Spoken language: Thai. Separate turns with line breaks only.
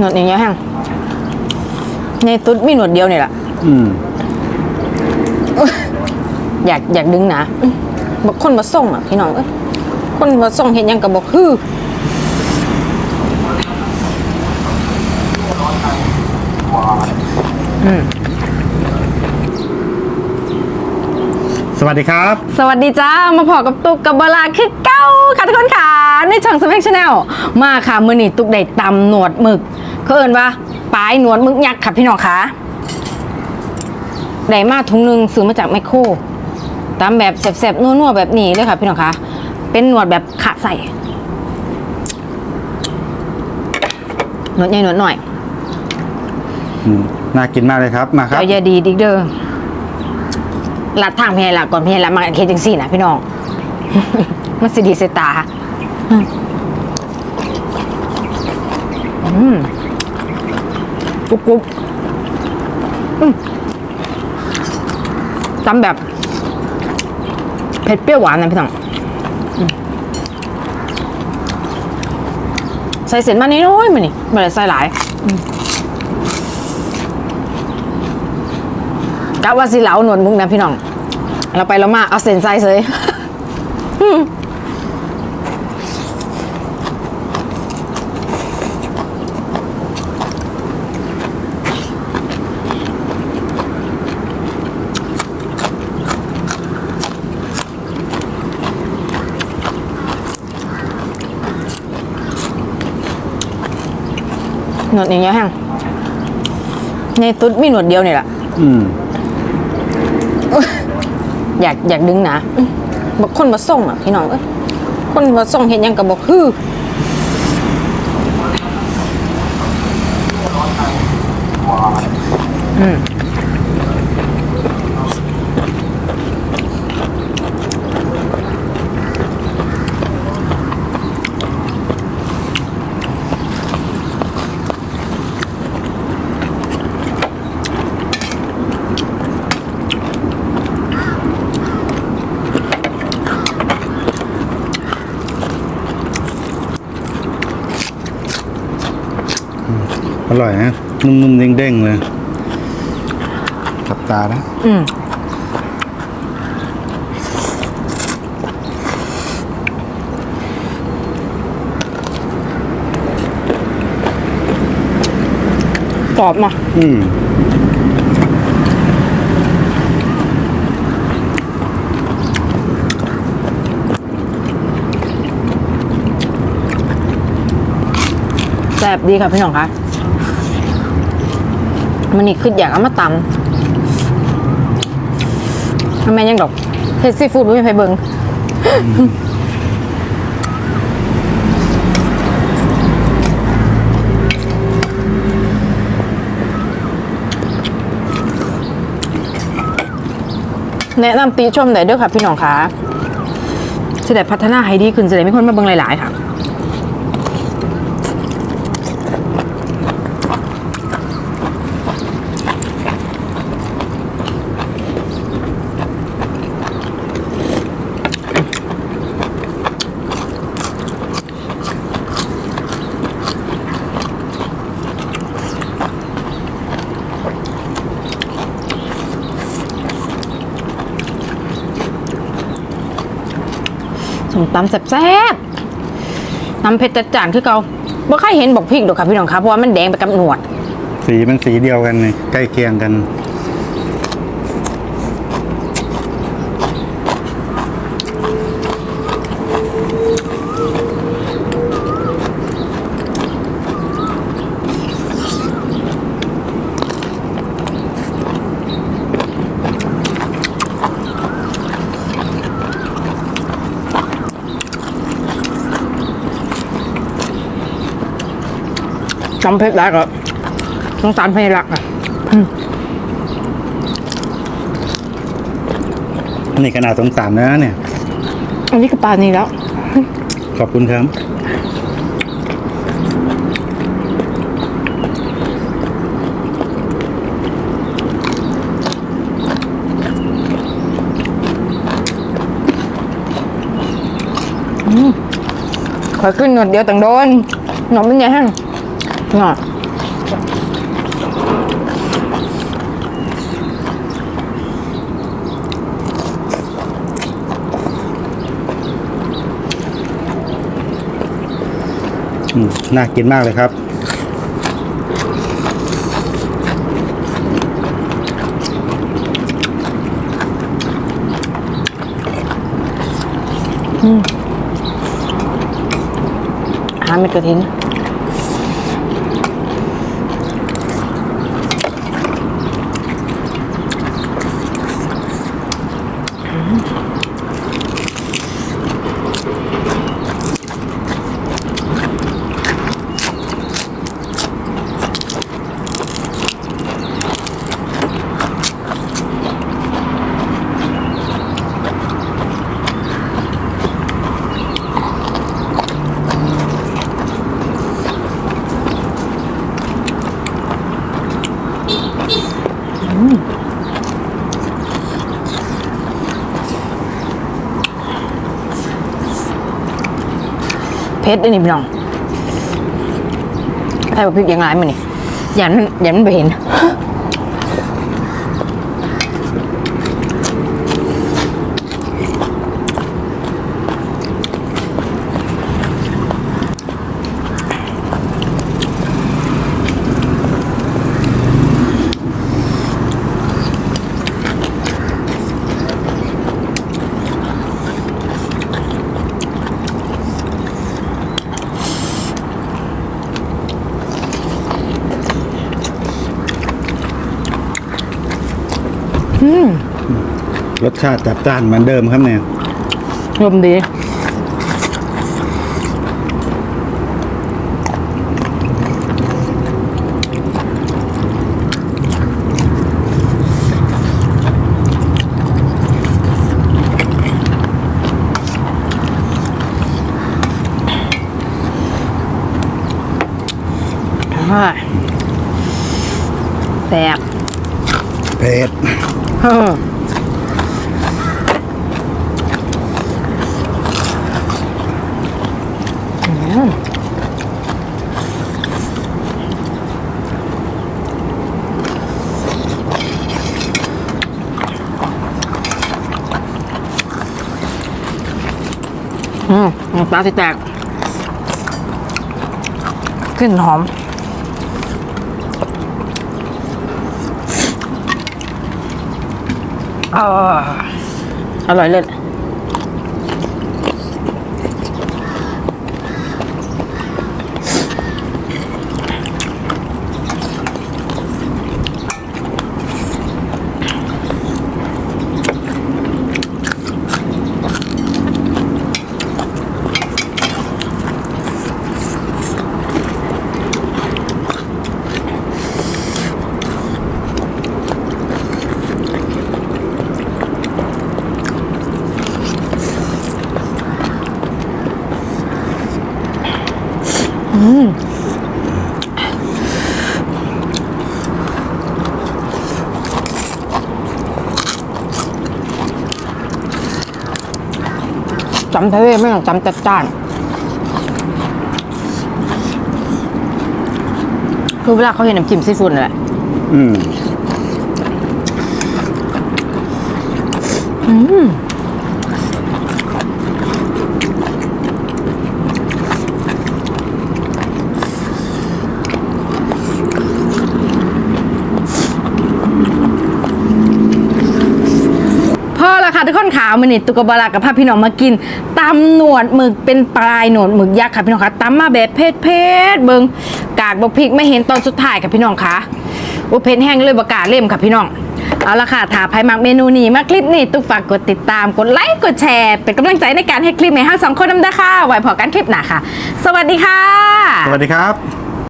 หนวดอย่างเงี้ยแห้งในตุ๊ดมีหนวดเดียวนี่แหละ
อืม
อยากอยากดึงหนะบอกคนมาส่งอะพี่น้องเอ้ยคนมาส่งเห็นยังกับบอกฮือ
สวัสดีครับ
สวัสดีจ้า มาพอกับตุกกับบลาคือเก้าค่ะทุกคนค่ะในช่องสมัครชาแนลมาค่ะมือนี่ตุกได้ตำหนวดหมึก เขาเอินว่าปลายหนวดหมึกยักษ์ค่ะพี่น้องค่ะได้มาถุงหนึงซื้อมาจากแมคโครตำแบบแสบๆนัวๆแบบนี้เลยค่ะพี่น้องค่ะเป็นหนวดแบบขาใส่หนวดใหญ่หนวดหน่อย
อืมน่ากินมากเลยครับมาครับ
เจ้าอย่าดีดิกเด้อลัดทางเพลละก่อนเพลละมาเคจังสี่นะพี่น้อง มันสิดีเสยตาอืมอืม กรุบกรุบอืมตำแบบเผ็ดเปรี้ยวหวานนะพี่น้องใส่เส้นมาน้อยมานี่ไม่ได้ใส่หลายกะว่าสิเหลาหนวดมุกนะพี่น้อง เราไปแล้วมาเอาเส้นใส่เลย หนวดอย่างเงี้ยแห้งในตุ๊ดมีหนวดเดียวนี่แหละ
อืม
อยากอยากดึงหนะบอกคนมาส่งอะพี่น้องเอ้ยคนมาส่งเห็นยังกับบอกฮืออืม
ร่อยนะนุ่มๆเด้งๆเลยกับตานะ
อืมกรอบมา
อืม
แซ่บดีค่ะพี่น้องคะ มันนี่คืออยากเอามาตำทำไมยังดอกเฮดซีฟู้ดไม่มีใครเบิงแนะนำตีชมได้ด้วยค่ะพี่น้องคะจะได้พัฒนาให้ดีขึ้นจะได้มีคนมาเบิ่งหลาย ๆ ค่ะ สมตำแซ่บๆตำเผ็ดจัดจานคือเก่าบ่ใครเห็นบอกพริกดอกค่ะพี่น้องครับเพราะว่ามันแดงไปกับหนวด
สีมันสีเดียวกันเลยใกล้เคียงกัน
จำเผ็ดได้ก็สงสารพยรักอะ
นี่ขนาดสงสารนะเนี่ย
อันนี้คือปลานี้แล้ว
ขอบคุณครับ
ขอขึ้นหนวดเดียวต่างโดนหนวดมันใหญ่แห้งห นวด
อืมน่ากินมากเลยครับ
หาเม็ดกระถิน เพชรด้วยนี่พี่น้องใส่พริกยังไงมันนี่อย่ามันอย่ามันไปเห็น
รสชาติจัดจ้านเหมือนเดิมครับเนี่ย
รวมดีอ่าแซ่บ
เผ็ด
เฮ้ อืมอืมปลาสิแตกกลิ่นหอม อร่อยเลยำทะเลไม่ต้องจำจัดจ้านคือเวลาเขาเห็นน้ำจิ้มซีฟู้ดนั่นแหละ
อืม
พอละค่ะทุกคนขาว มันนี่ตุกบาลากับพาพี่น้องมากินตำหนวดหมึกเป็นปลายหนวดหมึกยักษ์ค่ะพี่น้องคะตำมาแบบเพชรเพชรเบิงกากบกพริกไม่เห็นตอนสุดท้ายค่ะพี่น้องคะโอ้เพชรแห้งเลยบกล้าเล่มค่ะพี่น้องเอาละค่ะถ้าใครมักเมนูนี้มาคลิปนี้ตุกฝากกดติดตามกดไลค์กดแชร์ เป็นกำลังใจในการให้คลิปในห้าสองคนนำได้ค่ะไว้พอกันคลิปหน้าค่ะ สวัสดีค่ะ
สวัสดีครับ